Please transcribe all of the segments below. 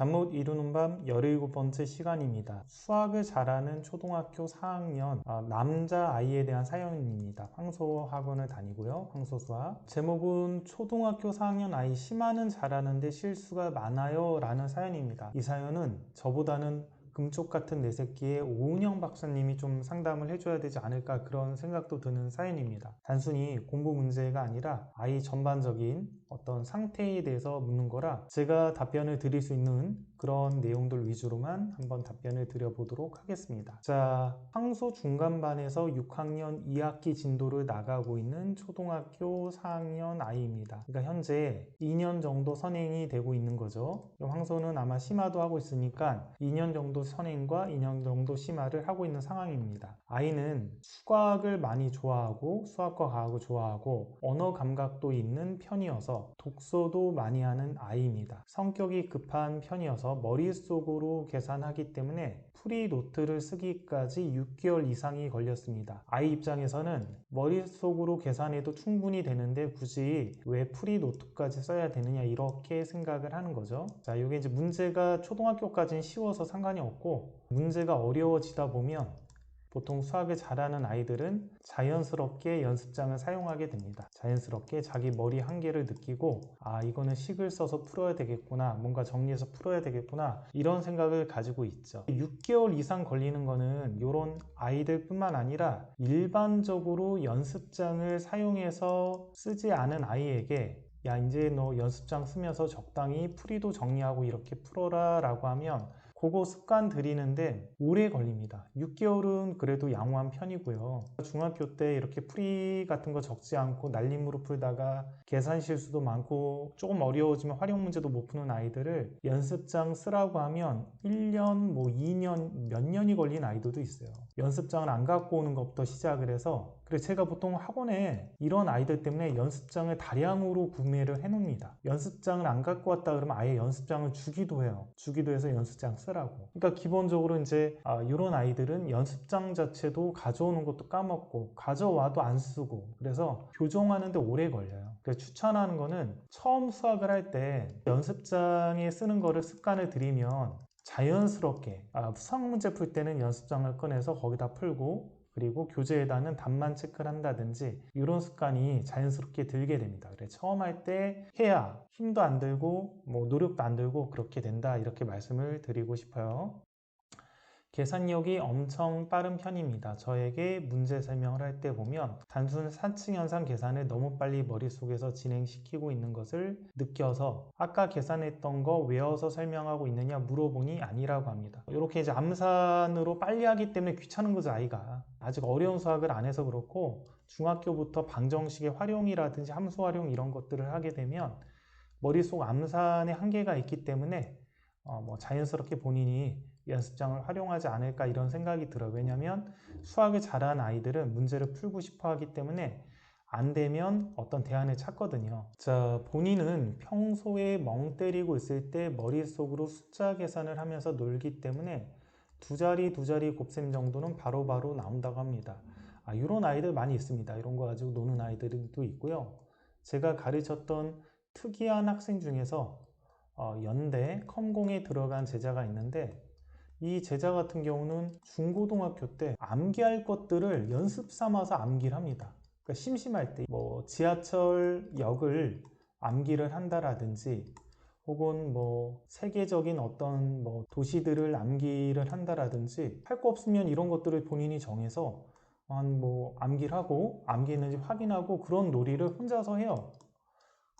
잠 못 이루는 밤 17번째 시간입니다. 수학을 잘하는 초등학교 4학년 아, 남자 아이에 대한 사연입니다. 황소 학원을 다니고요. 황소 수학. 제목은 초등학교 4학년 아이 심화는 잘하는데 실수가 많아요 라는 사연입니다. 이 사연은 저보다는 금쪽 같은 내 새끼의 오은영 박사님이 좀 상담을 해줘야 되지 않을까 그런 생각도 드는 사연입니다. 단순히 공부 문제가 아니라 아이 전반적인 어떤 상태에 대해서 묻는 거라 제가 답변을 드릴 수 있는 그런 내용들 위주로만 한번 답변을 드려보도록 하겠습니다. 자, 황소 중간반에서 6학년 2학기 진도를 나가고 있는 초등학교 4학년 아이입니다. 그러니까 현재 2년 정도 선행이 되고 있는 거죠. 황소는 아마 심화도 하고 있으니까 2년 정도 선행과 2년 정도 심화를 하고 있는 상황입니다. 아이는 수학을 많이 좋아하고 수학과 과학을 좋아하고 언어 감각도 있는 편이어서 독서도 많이 하는 아이입니다. 성격이 급한 편이어서 머릿속으로 계산하기 때문에 프리 노트를 쓰기까지 6개월 이상이 걸렸습니다. 아이 입장에서는 머릿속으로 계산해도 충분히 되는데 굳이 왜 프리 노트까지 써야 되느냐 이렇게 생각을 하는 거죠. 자, 이게 이제 문제가 초등학교까지는 쉬워서 상관이 없고 문제가 어려워지다 보면 보통 수학을 잘하는 아이들은 자연스럽게 연습장을 사용하게 됩니다. 자연스럽게 자기 머리 한계를 느끼고 아 이거는 식을 써서 풀어야 되겠구나 뭔가 정리해서 풀어야 되겠구나 이런 생각을 가지고 있죠. 6개월 이상 걸리는 거는 이런 아이들 뿐만 아니라 일반적으로 연습장을 사용해서 쓰지 않은 아이에게 야 이제 너 연습장 쓰면서 적당히 풀이도 정리하고 이렇게 풀어라 라고 하면 그거 습관 들이는데 오래 걸립니다. 6개월은 그래도 양호한 편이고요. 중학교 때 이렇게 풀이 같은 거 적지 않고 날림으로 풀다가 계산 실수도 많고 조금 어려워지면 활용 문제도 못 푸는 아이들을 연습장 쓰라고 하면 1년, 뭐 2년, 몇 년이 걸린 아이들도 있어요. 연습장을 안 갖고 오는 것부터 시작을 해서 그래서 제가 보통 학원에 이런 아이들 때문에 연습장을 다량으로 구매를 해 놓습니다. 연습장을 안 갖고 왔다 그러면 아예 연습장을 주기도 해요. 주기도 해서 연습장 쓰라고. 그러니까 기본적으로 이제 아, 이런 아이들은 연습장 자체도 가져오는 것도 까먹고 가져와도 안 쓰고 그래서 교정하는데 오래 걸려요. 그래서 추천하는 거는 처음 수학을 할 때 연습장에 쓰는 거를 습관을 들이면 자연스럽게 아, 수학 문제 풀 때는 연습장을 꺼내서 거기다 풀고 그리고 교재에다는 답만 체크를 한다든지 이런 습관이 자연스럽게 들게 됩니다. 그래 처음 할 때 해야 힘도 안 들고 뭐 노력도 안 들고 그렇게 된다 이렇게 말씀을 드리고 싶어요. 계산력이 엄청 빠른 편입니다. 저에게 문제 설명을 할 때 보면 단순 산층현상 계산을 너무 빨리 머릿속에서 진행시키고 있는 것을 느껴서 아까 계산했던 거 외워서 설명하고 있느냐 물어보니 아니라고 합니다. 이렇게 이제 암산으로 빨리 하기 때문에 귀찮은 거죠, 아이가. 아직 어려운 수학을 안 해서 그렇고 중학교부터 방정식의 활용이라든지 함수 활용 이런 것들을 하게 되면 머릿속 암산의 한계가 있기 때문에 어 뭐 자연스럽게 본인이 연습장을 활용하지 않을까 이런 생각이 들어요. 왜냐하면 수학을 잘하는 아이들은 문제를 풀고 싶어 하기 때문에 안 되면 어떤 대안을 찾거든요. 자, 본인은 평소에 멍 때리고 있을 때 머릿속으로 숫자 계산을 하면서 놀기 때문에 두 자리 두 자리 곱셈 정도는 바로바로 바로 나온다고 합니다. 아, 이런 아이들 많이 있습니다. 이런 거 가지고 노는 아이들도 있고요. 제가 가르쳤던 특이한 학생 중에서 어, 연대 컴공에 들어간 제자가 있는데 이 제자 같은 경우는 중고등학교 때 암기할 것들을 연습 삼아서 암기를 합니다. 그러니까 심심할 때 뭐 지하철 역을 암기를 한다라든지 혹은 뭐 세계적인 어떤 뭐 도시들을 암기를 한다라든지 할 거 없으면 이런 것들을 본인이 정해서 한 뭐 암기를 하고 암기했는지 확인하고 그런 놀이를 혼자서 해요.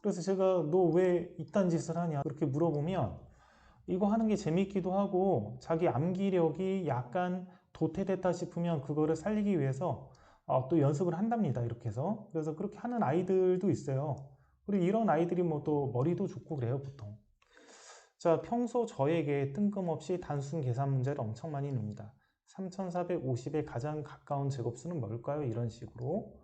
그래서 제가 너 왜 이딴 짓을 하냐 그렇게 물어보면 이거 하는 게 재밌기도 하고 자기 암기력이 약간 도태됐다 싶으면 그거를 살리기 위해서 어, 또 연습을 한답니다. 이렇게 해서. 그래서 그렇게 하는 아이들도 있어요. 그리고 이런 아이들이 뭐 또 머리도 좋고 그래요, 보통. 자, 평소 저에게 뜬금없이 단순 계산 문제를 엄청 많이 냅니다. 3450에 가장 가까운 제곱수는 뭘까요? 이런 식으로.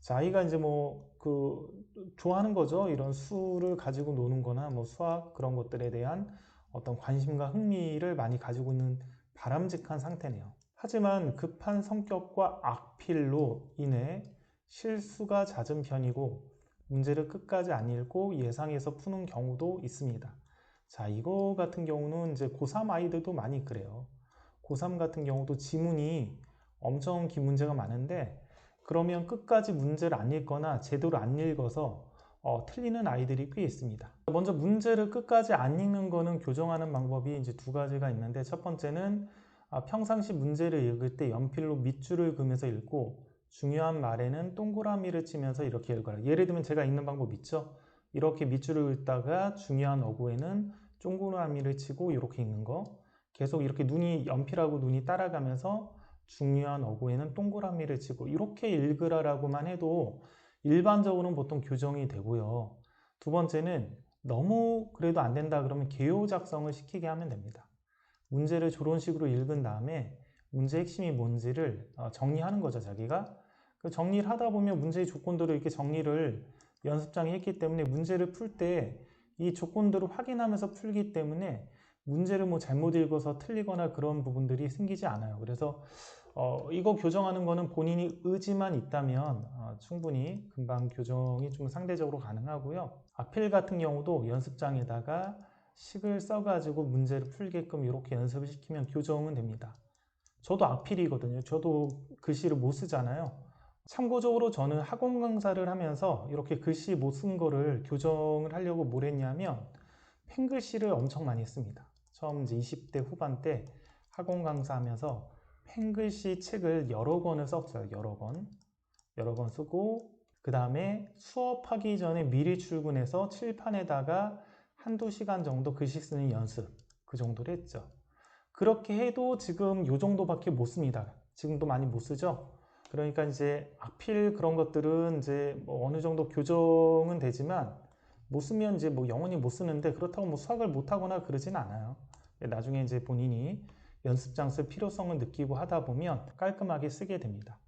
자, 아이가 이제 뭐, 그, 좋아하는 거죠. 이런 수를 가지고 노는 거나 뭐 수학 그런 것들에 대한 어떤 관심과 흥미를 많이 가지고 있는 바람직한 상태네요. 하지만 급한 성격과 악필로 인해 실수가 잦은 편이고 문제를 끝까지 안 읽고 예상해서 푸는 경우도 있습니다. 자, 이거 같은 경우는 이제 고3 아이들도 많이 그래요. 고3 같은 경우도 지문이 엄청 긴 문제가 많은데 그러면 끝까지 문제를 안 읽거나 제대로 안 읽어서 어, 틀리는 아이들이 꽤 있습니다. 먼저 문제를 끝까지 안 읽는 거는 교정하는 방법이 이제 두 가지가 있는데 첫 번째는 아, 평상시 문제를 읽을 때 연필로 밑줄을 그으면서 읽고 중요한 말에는 동그라미를 치면서 이렇게 읽어라. 예를 들면 제가 읽는 방법 있죠? 이렇게 밑줄을 읽다가 중요한 어구에는 동그라미를 치고 이렇게 읽는 거. 계속 이렇게 눈이 연필하고 눈이 따라가면서 중요한 어구에는 동그라미를 치고 이렇게 읽으라라고만 해도 일반적으로는 보통 교정이 되고요. 두 번째는 너무 그래도 안 된다 그러면 개요 작성을 시키게 하면 됩니다. 문제를 저런 식으로 읽은 다음에 문제 핵심이 뭔지를 어, 정리하는 거죠, 자기가. 그 정리를 하다 보면 문제의 조건들을 이렇게 정리를 연습장에 했기 때문에 문제를 풀 때 이 조건들을 확인하면서 풀기 때문에 문제를 뭐 잘못 읽어서 틀리거나 그런 부분들이 생기지 않아요. 그래서 어, 이거 교정하는 거는 본인이 의지만 있다면 어, 충분히 금방 교정이 좀 상대적으로 가능하고요. 악필 같은 경우도 연습장에다가 식을 써가지고 문제를 풀게끔 이렇게 연습을 시키면 교정은 됩니다. 저도 악필이거든요. 저도 글씨를 못 쓰잖아요. 참고적으로 저는 학원 강사를 하면서 이렇게 글씨 못 쓴 거를 교정을 하려고 뭘 했냐면 펜글씨를 엄청 많이 씁니다. 처음 이제 20대 후반 때 학원 강사하면서 펜글씨 책을 여러 권을 썼어요. 여러 권. 여러 권 쓰고 그 다음에 수업하기 전에 미리 출근해서 칠판에다가 한두 시간 정도 글씨 쓰는 연습 그 정도를 했죠. 그렇게 해도 지금 요 정도밖에 못 씁니다. 지금도 많이 못 쓰죠. 그러니까 이제 악필 그런 것들은 이제 뭐 어느 정도 교정은 되지만 못 쓰면 이제 뭐 영원히 못 쓰는데 그렇다고 뭐 수학을 못 하거나 그러진 않아요. 나중에 이제 본인이 연습장 쓸 필요성을 느끼고 하다 보면 깔끔하게 쓰게 됩니다.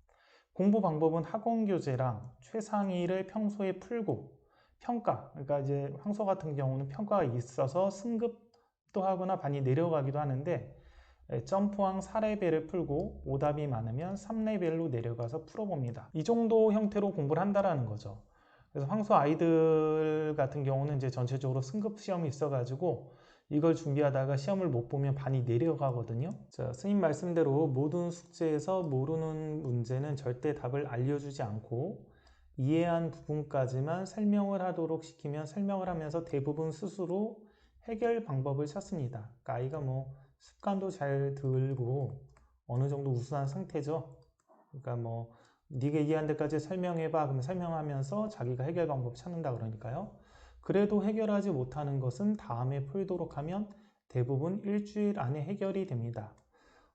공부 방법은 학원 교재랑 최상위를 평소에 풀고 평가, 그러니까 이제 황소 같은 경우는 평가가 있어서 승급도 하거나 반이 내려가기도 하는데 예, 점프왕 4레벨을 풀고 오답이 많으면 3레벨로 내려가서 풀어봅니다. 이 정도 형태로 공부를 한다라는 거죠. 그래서 황소 아이들 같은 경우는 이제 전체적으로 승급 시험이 있어가지고 이걸 준비하다가 시험을 못 보면 반이 내려가거든요. 자, 스님 말씀대로 모든 숙제에서 모르는 문제는 절대 답을 알려주지 않고 이해한 부분까지만 설명을 하도록 시키면 설명을 하면서 대부분 스스로 해결 방법을 찾습니다. 그러니까 아이가 뭐 습관도 잘 들고 어느 정도 우수한 상태죠. 그러니까 뭐 네가 이해한 데까지 설명해봐. 그럼 설명하면서 자기가 해결 방법 찾는다 그러니까요. 그래도 해결하지 못하는 것은 다음에 풀도록 하면 대부분 일주일 안에 해결이 됩니다.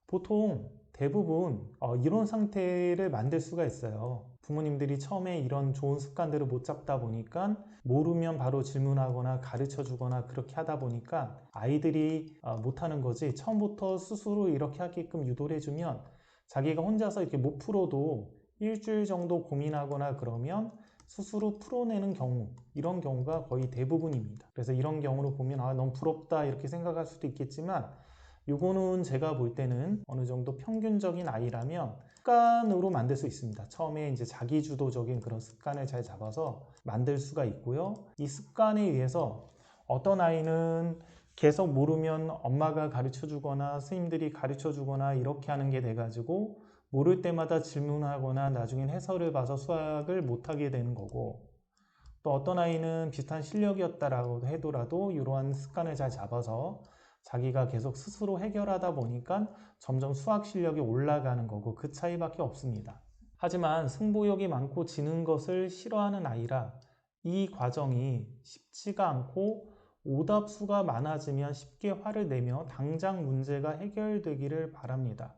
보통 대부분 어, 이런 상태를 만들 수가 있어요. 부모님들이 처음에 이런 좋은 습관들을 못 잡다 보니까 모르면 바로 질문하거나 가르쳐 주거나 그렇게 하다 보니까 아이들이 어, 못하는 거지 처음부터 스스로 이렇게 하게끔 유도를 해주면 자기가 혼자서 이렇게 못 풀어도 일주일 정도 고민하거나 그러면 스스로 풀어내는 경우 이런 경우가 거의 대부분입니다. 그래서 이런 경우로 보면 아 너무 부럽다 이렇게 생각할 수도 있겠지만 요거는 제가 볼 때는 어느 정도 평균적인 아이라면 습관으로 만들 수 있습니다. 처음에 이제 자기 주도적인 그런 습관을 잘 잡아서 만들 수가 있고요. 이 습관에 의해서 어떤 아이는 계속 모르면 엄마가 가르쳐 주거나 스님들이 가르쳐 주거나 이렇게 하는 게 돼가지고 모를 때마다 질문하거나 나중엔 해설을 봐서 수학을 못하게 되는 거고 또 어떤 아이는 비슷한 실력이었다라고 해도라도 이러한 습관을 잘 잡아서 자기가 계속 스스로 해결하다 보니까 점점 수학 실력이 올라가는 거고 그 차이밖에 없습니다. 하지만 승부욕이 많고 지는 것을 싫어하는 아이라 이 과정이 쉽지가 않고 오답수가 많아지면 쉽게 화를 내며 당장 문제가 해결되기를 바랍니다.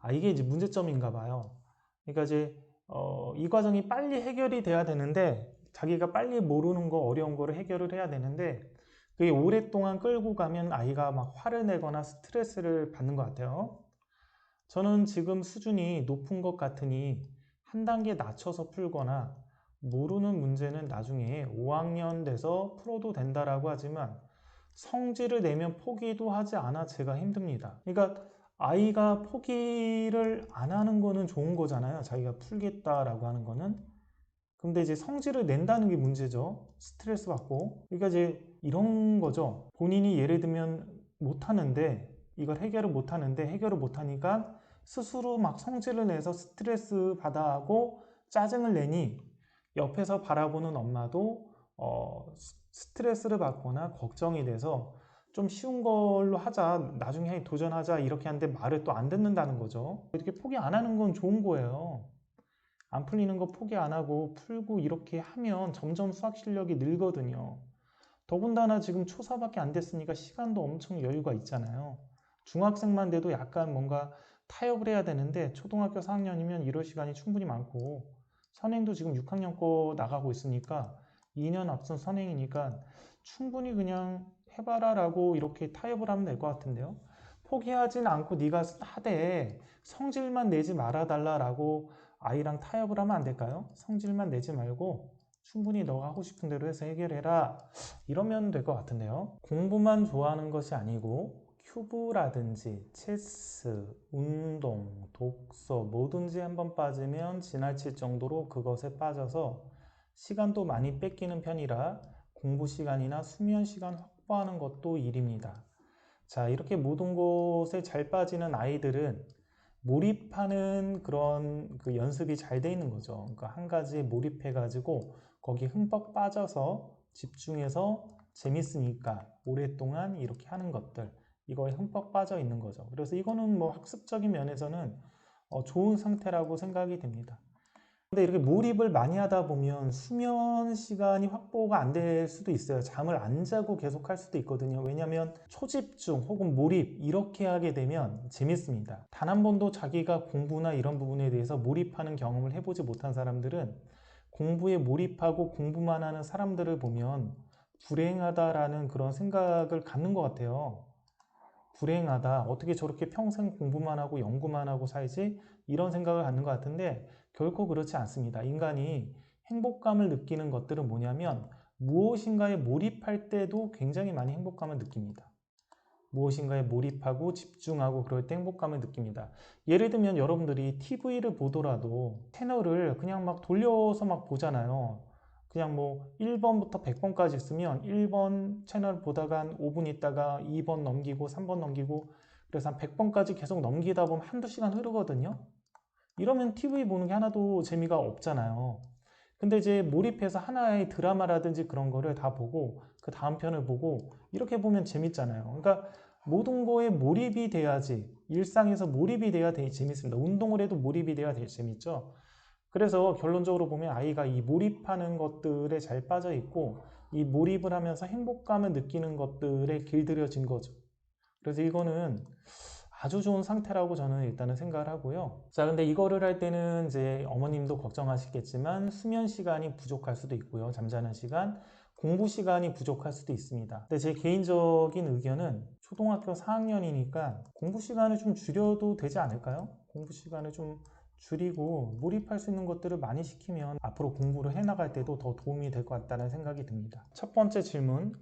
아, 이게 이제 문제점인가 봐요. 그러니까 이제 어, 이 과정이 빨리 해결이 돼야 되는데 자기가 빨리 모르는 거 어려운 거를 해결을 해야 되는데 그게 오랫동안 끌고 가면 아이가 막 화를 내거나 스트레스를 받는 것 같아요. 저는 지금 수준이 높은 것 같으니 한 단계 낮춰서 풀거나 모르는 문제는 나중에 5학년 돼서 풀어도 된다라고 하지만 성질을 내면 포기도 하지 않아 제가 힘듭니다. 그러니까 아이가 포기를 안 하는 거는 좋은 거잖아요. 자기가 풀겠다라고 하는 거는. 근데 이제 성질을 낸다는 게 문제죠. 스트레스 받고. 그러니까 이제 이런 거죠. 본인이 예를 들면 못 하는데 이걸 해결을 못 하는데 해결을 못 하니까 스스로 막 성질을 내서 스트레스 받아 하고 짜증을 내니 옆에서 바라보는 엄마도 어, 스트레스를 받거나 걱정이 돼서 좀 쉬운 걸로 하자 나중에 도전하자 이렇게 하는데 말을 또 안 듣는다는 거죠. 이렇게 포기 안 하는 건 좋은 거예요. 안 풀리는 거 포기 안 하고 풀고 이렇게 하면 점점 수학 실력이 늘거든요. 더군다나 지금 초사밖에 안 됐으니까 시간도 엄청 여유가 있잖아요. 중학생만 돼도 약간 뭔가 타협을 해야 되는데 초등학교 4학년이면 이럴 시간이 충분히 많고 선행도 지금 6학년 거 나가고 있으니까 2년 앞선 선행이니까 충분히 그냥 해봐라 라고 이렇게 타협을 하면 될 것 같은데요. 포기하진 않고 네가 하되 성질만 내지 말아달라 라고 아이랑 타협을 하면 안 될까요? 성질만 내지 말고 충분히 너가 하고 싶은 대로 해서 해결해라. 이러면 될 것 같은데요. 공부만 좋아하는 것이 아니고 큐브라든지 체스, 운동, 독서 뭐든지 한번 빠지면 지나칠 정도로 그것에 빠져서 시간도 많이 뺏기는 편이라 공부 시간이나 수면 시간 확보하는 것도 일입니다. 자, 이렇게 모든 곳에 잘 빠지는 아이들은 몰입하는 그런 그 연습이 잘 돼 있는 거죠. 그러니까 한 가지에 몰입해가지고 거기 흠뻑 빠져서 집중해서 재밌으니까 오랫동안 이렇게 하는 것들 이거에 흠뻑 빠져 있는 거죠. 그래서 이거는 뭐 학습적인 면에서는 어, 좋은 상태라고 생각이 됩니다. 근데 이렇게 몰입을 많이 하다 보면 수면 시간이 확보가 안 될 수도 있어요. 잠을 안 자고 계속 할 수도 있거든요. 왜냐하면 초집중 혹은 몰입 이렇게 하게 되면 재밌습니다. 단 한 번도 자기가 공부나 이런 부분에 대해서 몰입하는 경험을 해보지 못한 사람들은 공부에 몰입하고 공부만 하는 사람들을 보면 불행하다라는 그런 생각을 갖는 것 같아요. 불행하다. 어떻게 저렇게 평생 공부만 하고 연구만 하고 살지? 이런 생각을 갖는 것 같은데 결코 그렇지 않습니다. 인간이 행복감을 느끼는 것들은 뭐냐면 무엇인가에 몰입할 때도 굉장히 많이 행복감을 느낍니다. 무엇인가에 몰입하고 집중하고 그럴 때 행복감을 느낍니다. 예를 들면 여러분들이 TV를 보더라도 채널을 그냥 막 돌려서 막 보잖아요. 그냥 뭐 1번부터 100번까지 있으면 1번 채널 보다가 한 5분 있다가 2번 넘기고 3번 넘기고 그래서 한 100번까지 계속 넘기다 보면 한두 시간 흐르거든요. 이러면 TV 보는 게 하나도 재미가 없잖아요. 근데 이제 몰입해서 하나의 드라마라든지 그런 거를 다 보고 그 다음 편을 보고 이렇게 보면 재밌잖아요. 그러니까 모든 거에 몰입이 돼야지 일상에서 몰입이 돼야 되게 재밌습니다. 운동을 해도 몰입이 돼야 되게 재밌죠. 그래서 결론적으로 보면 아이가 이 몰입하는 것들에 잘 빠져 있고 이 몰입을 하면서 행복감을 느끼는 것들에 길들여진 거죠. 그래서 이거는 아주 좋은 상태라고 저는 일단은 생각을 하고요. 자, 근데 이거를 할 때는 이제 어머님도 걱정하시겠지만 수면 시간이 부족할 수도 있고요. 잠자는 시간, 공부 시간이 부족할 수도 있습니다. 근데 제 개인적인 의견은 초등학교 4학년이니까 공부 시간을 좀 줄여도 되지 않을까요? 공부 시간을 좀 줄이고 몰입할 수 있는 것들을 많이 시키면 앞으로 공부를 해나갈 때도 더 도움이 될 것 같다는 생각이 듭니다. 첫 번째 질문.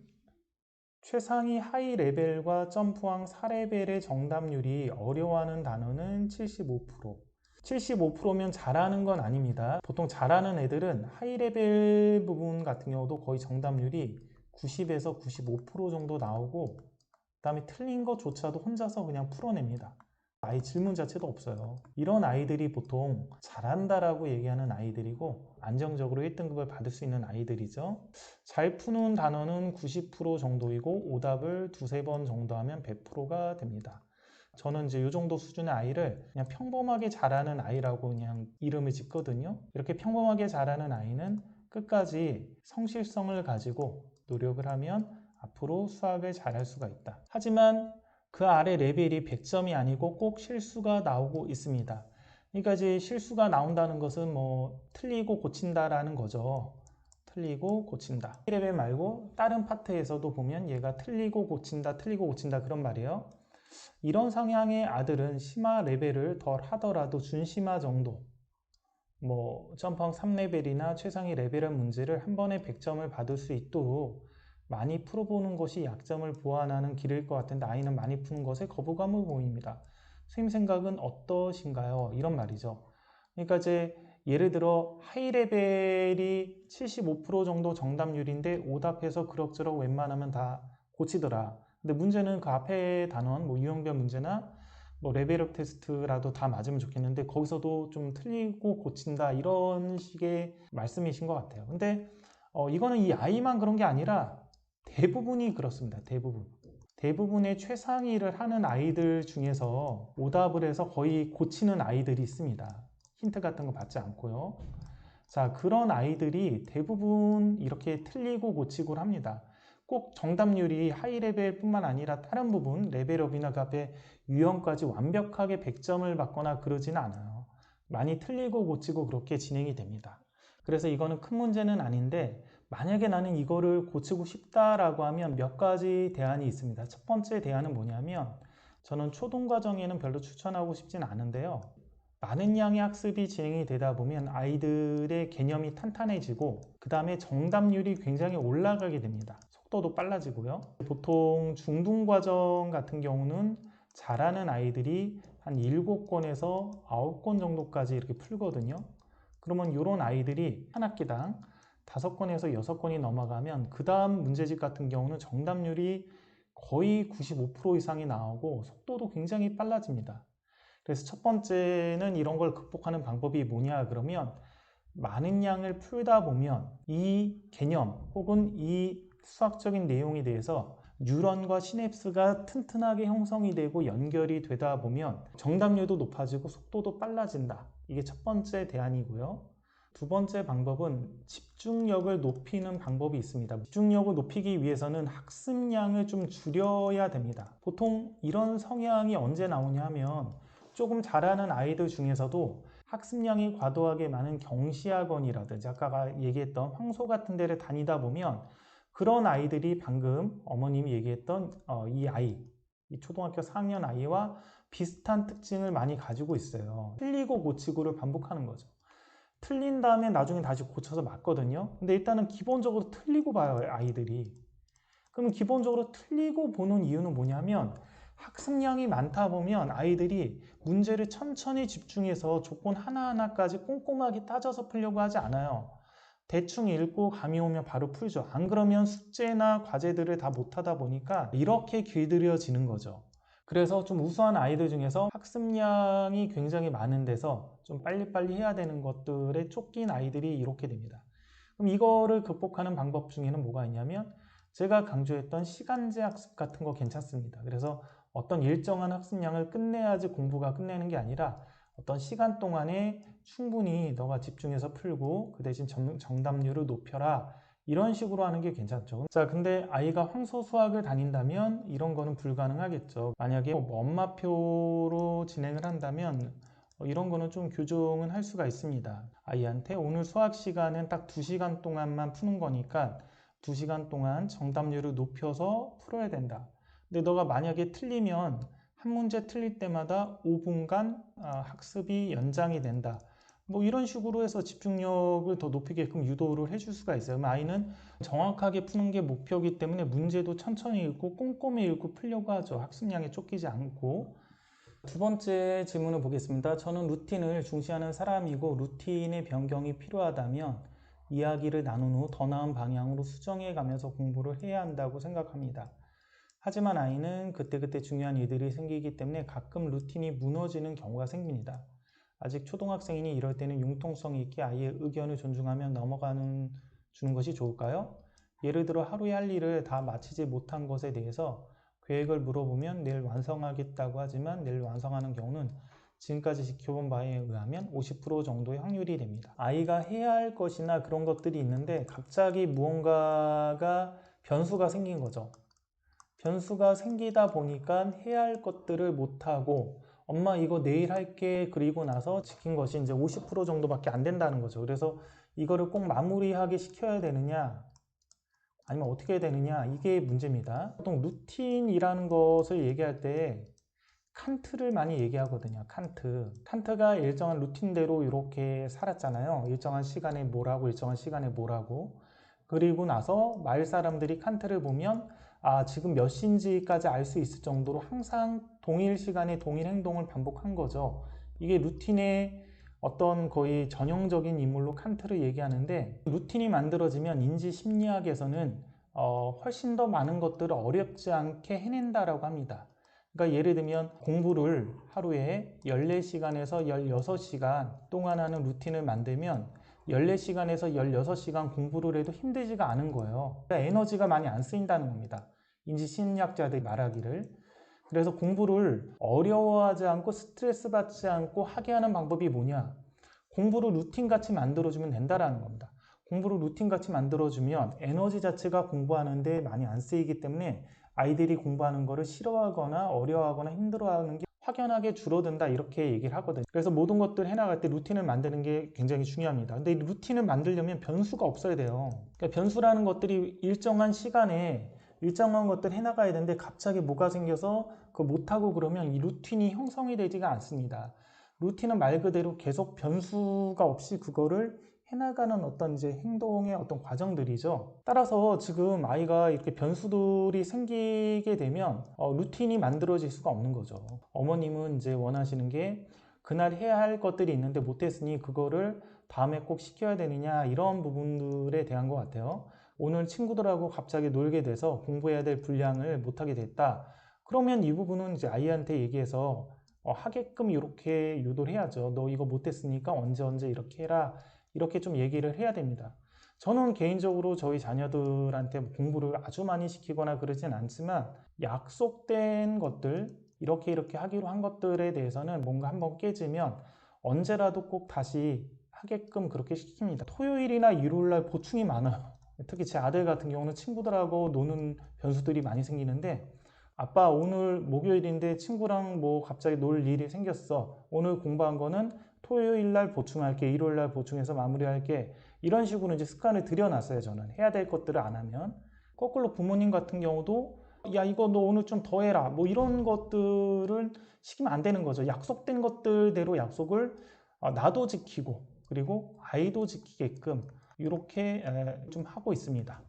최상위 하이 레벨과 점프왕 4레벨의 정답률이 어려워하는 단어는 75%. 75%면 잘하는 건 아닙니다. 보통 잘하는 애들은 하이 레벨 부분 같은 경우도 거의 정답률이 90에서 95% 정도 나오고 그 다음에 틀린 것조차도 혼자서 그냥 풀어냅니다. 아예 질문 자체도 없어요. 이런 아이들이 보통 잘한다라고 얘기하는 아이들이고 안정적으로 1등급을 받을 수 있는 아이들이죠. 잘 푸는 단어는 90% 정도이고 오답을 두세 번 정도 하면 100%가 됩니다. 저는 이제 이 정도 수준의 아이를 그냥 평범하게 잘하는 아이라고 그냥 이름을 짓거든요. 이렇게 평범하게 잘하는 아이는 끝까지 성실성을 가지고 노력을 하면 앞으로 수학을 잘할 수가 있다. 하지만 그 아래 레벨이 100점이 아니고 꼭 실수가 나오고 있습니다. 그러니까 이제 실수가 나온다는 것은 뭐 틀리고 고친다라는 거죠. 틀리고 고친다. 이 레벨 말고 다른 파트에서도 보면 얘가 틀리고 고친다, 틀리고 고친다 그런 말이에요. 이런 성향의 아들은 심화 레벨을 덜 하더라도 준심화 정도 뭐 점펑 3레벨이나 최상위 레벨의 문제를 한 번에 100점을 받을 수 있도록 많이 풀어보는 것이 약점을 보완하는 길일 것 같은데 아이는 많이 푸는 것에 거부감을 보입니다. 선생님 생각은 어떠신가요? 이런 말이죠. 그러니까 이제 예를 들어 하이 레벨이 75% 정도 정답률인데 오답해서 그럭저럭 웬만하면 다 고치더라. 근데 문제는 그 앞에 단원, 뭐 유형별 문제나 뭐 레벨업 테스트라도 다 맞으면 좋겠는데 거기서도 좀 틀리고 고친다 이런 식의 말씀이신 것 같아요. 근데 어, 이거는 이 아이만 그런 게 아니라 대부분이 그렇습니다. 대부분. 대부분의 최상위를 하는 아이들 중에서 오답을 해서 거의 고치는 아이들이 있습니다. 힌트 같은 거 받지 않고요. 자, 그런 아이들이 대부분 이렇게 틀리고 고치고 합니다. 꼭 정답률이 하이 레벨뿐만 아니라 다른 부분, 레벨업이나 그 앞에 유형까지 완벽하게 100점을 받거나 그러지는 않아요. 많이 틀리고 고치고 그렇게 진행이 됩니다. 그래서 이거는 큰 문제는 아닌데 만약에 나는 이거를 고치고 싶다라고 하면 몇 가지 대안이 있습니다. 첫 번째 대안은 뭐냐면 저는 초등 과정에는 별로 추천하고 싶진 않은데요. 많은 양의 학습이 진행이 되다 보면 아이들의 개념이 탄탄해지고 그 다음에 정답률이 굉장히 올라가게 됩니다. 속도도 빨라지고요. 보통 중등 과정 같은 경우는 잘하는 아이들이 한 7권에서 9권 정도까지 이렇게 풀거든요. 그러면 이런 아이들이 한 학기당 5권에서 6권이 넘어가면 그 다음 문제집 같은 경우는 정답률이 거의 95% 이상이 나오고 속도도 굉장히 빨라집니다. 그래서 첫 번째는 이런 걸 극복하는 방법이 뭐냐 그러면 많은 양을 풀다 보면 이 개념 혹은 이 수학적인 내용에 대해서 뉴런과 시냅스가 튼튼하게 형성이 되고 연결이 되다 보면 정답률도 높아지고 속도도 빨라진다. 이게 첫 번째 대안이고요. 두 번째 방법은 집 중력을 높이는 방법이 있습니다. 집중력을 높이기 위해서는 학습량을 좀 줄여야 됩니다. 보통 이런 성향이 언제 나오냐 하면 조금 잘하는 아이들 중에서도 학습량이 과도하게 많은 경시학원이라든지 아까 얘기했던 황소 같은 데를 다니다 보면 그런 아이들이 방금 어머님이 얘기했던 어, 이 아이, 이 초등학교 4학년 아이와 비슷한 특징을 많이 가지고 있어요. 틀리고 고치고를 반복하는 거죠. 틀린 다음에 나중에 다시 고쳐서 맞거든요. 근데 일단은 기본적으로 틀리고 봐요, 아이들이. 그럼 기본적으로 틀리고 보는 이유는 뭐냐면 학습량이 많다 보면 아이들이 문제를 천천히 집중해서 조건 하나하나까지 꼼꼼하게 따져서 풀려고 하지 않아요. 대충 읽고 감이 오면 바로 풀죠. 안 그러면 숙제나 과제들을 다 못하다 보니까 이렇게 길들여지는 거죠. 그래서 좀 우수한 아이들 중에서 학습량이 굉장히 많은 데서 좀 빨리빨리 해야 되는 것들에 쫓긴 아이들이 이렇게 됩니다. 그럼 이거를 극복하는 방법 중에는 뭐가 있냐면 제가 강조했던 시간제 학습 같은 거 괜찮습니다. 그래서 어떤 일정한 학습량을 끝내야지 공부가 끝내는 게 아니라 어떤 시간 동안에 충분히 너가 집중해서 풀고 그 대신 정답률을 높여라 이런 식으로 하는 게 괜찮죠. 자, 근데 아이가 황소 수학을 다닌다면 이런 거는 불가능하겠죠. 만약에 뭐 엄마표로 진행을 한다면 어, 이런 거는 좀 교정은 할 수가 있습니다. 아이한테 오늘 수학 시간은 딱 2시간 동안만 푸는 거니까 2시간 동안 정답률을 높여서 풀어야 된다. 근데 너가 만약에 틀리면 한 문제 틀릴 때마다 5분간 아, 학습이 연장이 된다. 뭐 이런 식으로 해서 집중력을 더 높이게끔 유도를 해줄 수가 있어요. 아이는 정확하게 푸는 게 목표이기 때문에 문제도 천천히 읽고 꼼꼼히 읽고 풀려고 하죠. 학습량에 쫓기지 않고. 두 번째 질문을 보겠습니다. 저는 루틴을 중시하는 사람이고 루틴의 변경이 필요하다면 이야기를 나눈 후 더 나은 방향으로 수정해 가면서 공부를 해야 한다고 생각합니다. 하지만 아이는 그때그때 중요한 일들이 생기기 때문에 가끔 루틴이 무너지는 경우가 생깁니다. 아직 초등학생이니 이럴 때는 융통성 있게 아이의 의견을 존중하며 넘어가는 주는 것이 좋을까요? 예를 들어 하루에 할 일을 다 마치지 못한 것에 대해서 계획을 물어보면 내일 완성하겠다고 하지만 내일 완성하는 경우는 지금까지 지켜본 바에 의하면 50% 정도의 확률이 됩니다. 아이가 해야 할 것이나 그런 것들이 있는데 갑자기 무언가가 변수가 생긴 거죠. 변수가 생기다 보니까 해야 할 것들을 못하고 엄마 이거 내일 할게 그리고 나서 지킨 것이 이제 50% 정도밖에 안 된다는 거죠. 그래서 이거를 꼭 마무리하게 시켜야 되느냐 아니면 어떻게 해야 되느냐 이게 문제입니다. 보통 루틴이라는 것을 얘기할 때 칸트를 많이 얘기하거든요. 칸트. 칸트가 일정한 루틴대로 이렇게 살았잖아요. 일정한 시간에 뭐라고 일정한 시간에 뭐라고. 그리고 나서 마을 사람들이 칸트를 보면 아, 지금 몇 시인지까지 알 수 있을 정도로 항상 동일 시간에 동일 행동을 반복한 거죠. 이게 루틴의 어떤 거의 전형적인 인물로 칸트를 얘기하는데 루틴이 만들어지면 인지 심리학에서는 어, 훨씬 더 많은 것들을 어렵지 않게 해낸다라고 합니다. 그러니까 예를 들면 공부를 하루에 14시간에서 16시간 동안 하는 루틴을 만들면 14시간에서 16시간 공부를 해도 힘들지가 않은 거예요. 그러니까 에너지가 많이 안 쓰인다는 겁니다. 인지 심리학자들이 말하기를. 그래서 공부를 어려워하지 않고 스트레스 받지 않고 하게 하는 방법이 뭐냐? 공부를 루틴 같이 만들어주면 된다라는 겁니다. 공부를 루틴 같이 만들어주면 에너지 자체가 공부하는데 많이 안 쓰이기 때문에 아이들이 공부하는 거를 싫어하거나 어려워하거나 힘들어하는 게 확연하게 줄어든다 이렇게 얘기를 하거든요. 그래서 모든 것들 해나갈 때 루틴을 만드는 게 굉장히 중요합니다. 근데 이 루틴을 만들려면 변수가 없어야 돼요. 그러니까 변수라는 것들이 일정한 시간에 일정한 것들 해나가야 되는데 갑자기 뭐가 생겨서 그거 못하고 그러면 이 루틴이 형성이 되지가 않습니다. 루틴은 말 그대로 계속 변수가 없이 그거를 해나가는 어떤 이제 행동의 어떤 과정들이죠. 따라서 지금 아이가 이렇게 변수들이 생기게 되면 어, 루틴이 만들어질 수가 없는 거죠. 어머님은 이제 원하시는 게 그날 해야 할 것들이 있는데 못했으니 그거를 다음에 꼭 시켜야 되느냐 이런 부분들에 대한 것 같아요. 오늘 친구들하고 갑자기 놀게 돼서 공부해야 될 분량을 못하게 됐다. 그러면 이 부분은 이제 아이한테 얘기해서 어, 하게끔 이렇게 유도를 해야죠. 너 이거 못했으니까 언제 언제 이렇게 해라. 이렇게 좀 얘기를 해야 됩니다. 저는 개인적으로 저희 자녀들한테 공부를 아주 많이 시키거나 그러진 않지만 약속된 것들, 이렇게 이렇게 하기로 한 것들에 대해서는 뭔가 한번 깨지면 언제라도 꼭 다시 하게끔 그렇게 시킵니다. 토요일이나 일요일날 보충이 많아요. 특히 제 아들 같은 경우는 친구들하고 노는 변수들이 많이 생기는데 아빠 오늘 목요일인데 친구랑 뭐 갑자기 놀 일이 생겼어. 오늘 공부한 거는 토요일 날 보충할게, 일요일 날 보충해서 마무리할게. 이런 식으로 이제 습관을 들여놨어요, 저는. 해야 될 것들을 안 하면. 거꾸로 부모님 같은 경우도 야, 이거 너 오늘 좀 더 해라. 뭐 이런 것들은 시키면 안 되는 거죠. 약속된 것들대로 약속을 어, 나도 지키고 그리고 아이도 지키게끔 이렇게 좀 하고 있습니다.